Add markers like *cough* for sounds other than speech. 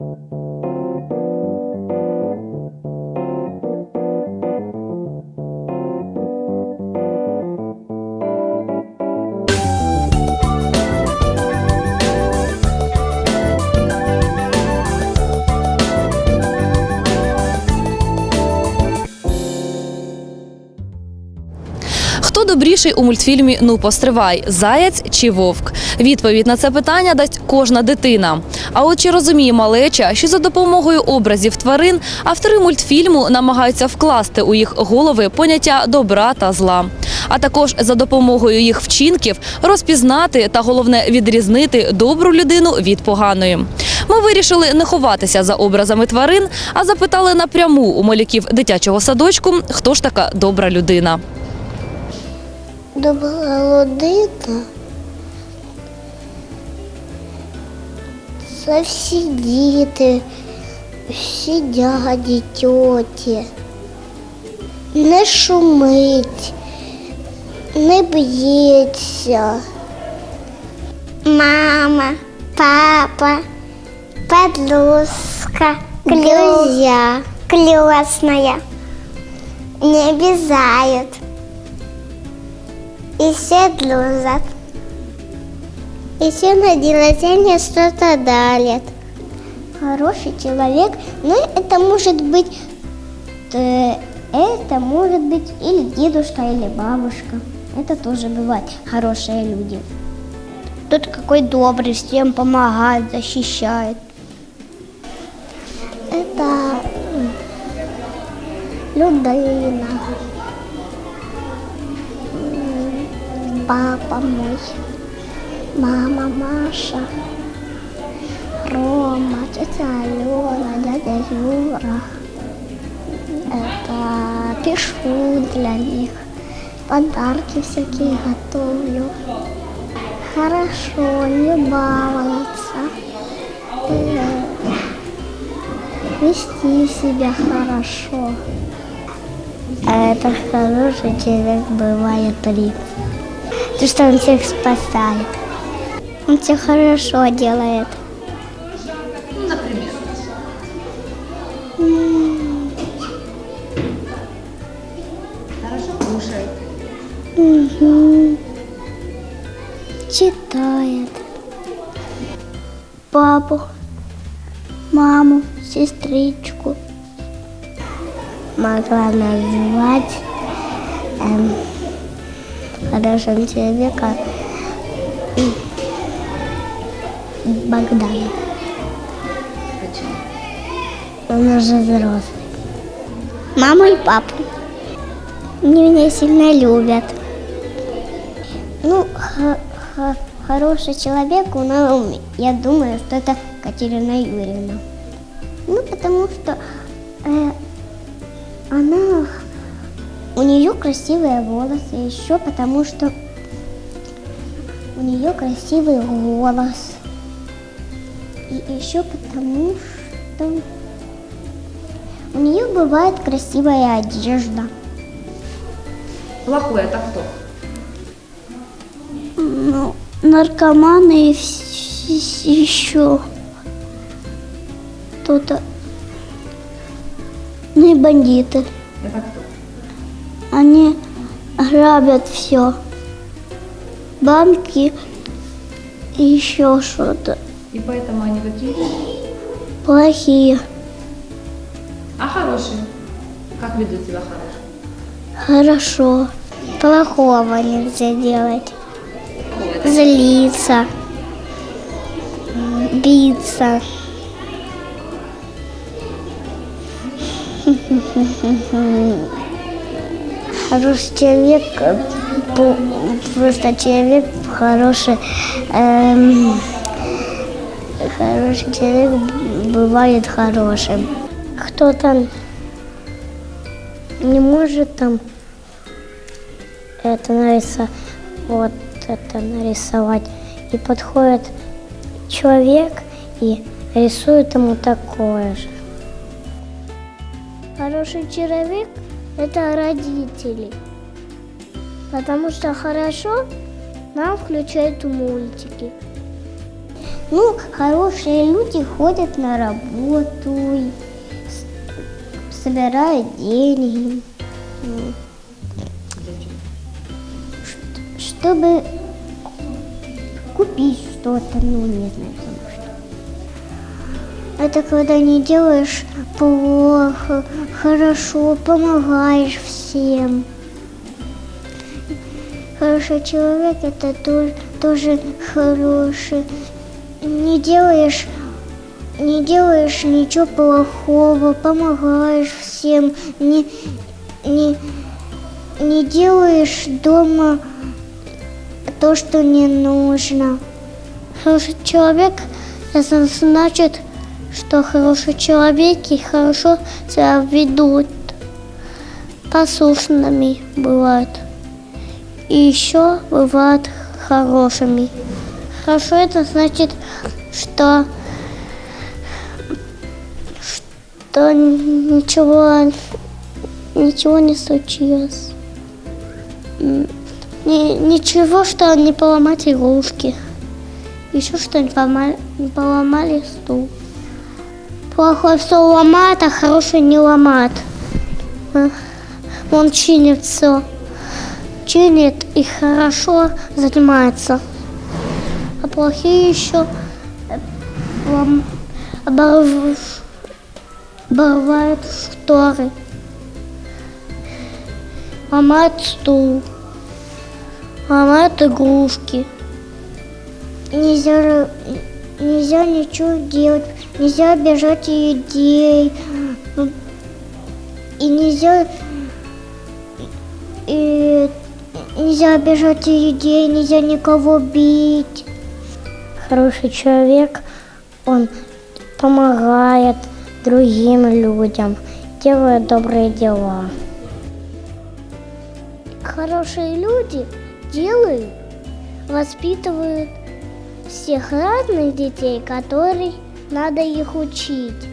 Thank you. Добріший у мультфільмі Ну постривай заєць чи вовк? Відповідь на це питання дасть кожна дитина. А от чи розуміє малеча, що за допомогою образів тварин автори мультфільму намагаються вкласти у їх голови поняття добра та зла, а також за допомогою їх вчинків розпізнати та головне відрізнити добру людину від поганої. Ми вирішили не ховатися за образами тварин, а запитали напряму у малюків дитячого садочку, хто ж така добра людина. Добра людина. Це всі діти, всі дяді, тьоті. Не шумить, не б'ється. Мама, папа, подружка, друзья, клёсная. Не обязают. И все дружат. И все на день рождения что-то дарят. Хороший человек, но это может быть, э, это может быть или дедушка, или бабушка. Это тоже бывает хорошие люди. Тот какой добрый, всем помогает, защищает. Это людина. Папа мой, мама Маша, Рома, тетя Алена, дядя Юра. Это пишу для них, подарки всякие готовлю. Хорошо, не баловаться, э, вести себя хорошо. А это хороший человек бывает три. То, что он всех спасает. Он все хорошо делает. Наприклад. Хорошо кушает. Читает. Папу, маму, сестричку. Могла назвать эм, хорошим человека м, Богдана. Почему? Он уже взрослый. Маму и папу. Они меня сильно любят. Ну, хороший человек, ну, я думаю, что это Катерина Юрьевна. Ну, потому что э, она, у нее красивые волосы, еще потому что у нее красивый голос. И еще потому что у нее бывает красивая одежда. Плохой это кто? Ну, наркоманы и еще кто-то. Ну и бандиты. Это кто? Они грабят все. Банки и еще что-то. И поэтому они какие? Плохие. А хорошие? Как ведут себя хорошие? Хорошо. Плохого нельзя делать. Злиться. Биться. *laughs* Хороший человек, просто человек хороший, эм, хороший человек бывает хорошим. Кто-то не может там это нарисовать, вот это нарисовать. И подходит человек и рисует ему такое же. Хороший человек – это родители. Потому что хорошо нам включают мультики. Ну, хорошие люди ходят на работу, собирают деньги. Чтобы купить что-то, ну, не знаю. Это когда не делаешь плохо, хорошо, помогаешь всем. Хороший человек это тоже, тоже хороший. Не делаешь, не делаешь ничего плохого, помогаешь всем, не, не, не делаешь дома то, что не нужно. Хороший человек это значит, что хорошие человеки хорошо себя ведут, послушными бывают. И еще бывают хорошими. Хорошо это значит, что что ничего ничего не случилось. Ни- ничего, что не поломать игрушки. Еще что не поломали, не поломали стул. Плохой стол ломает, а хороший не ломает. Он чинит все. Чинит и хорошо занимается. А плохие еще э, лом- оборв- оборвают шторы. Ломают стул. Ломают игрушки. Нельзя, нельзя ничего делать. Нельзя обижать людей. И нельзя и нельзя обижать людей, нельзя никого бить. Хороший человек, он помогает другим людям, делает добрые дела. Хорошие люди делают, воспитывают всех разных детей, которые надо их учить.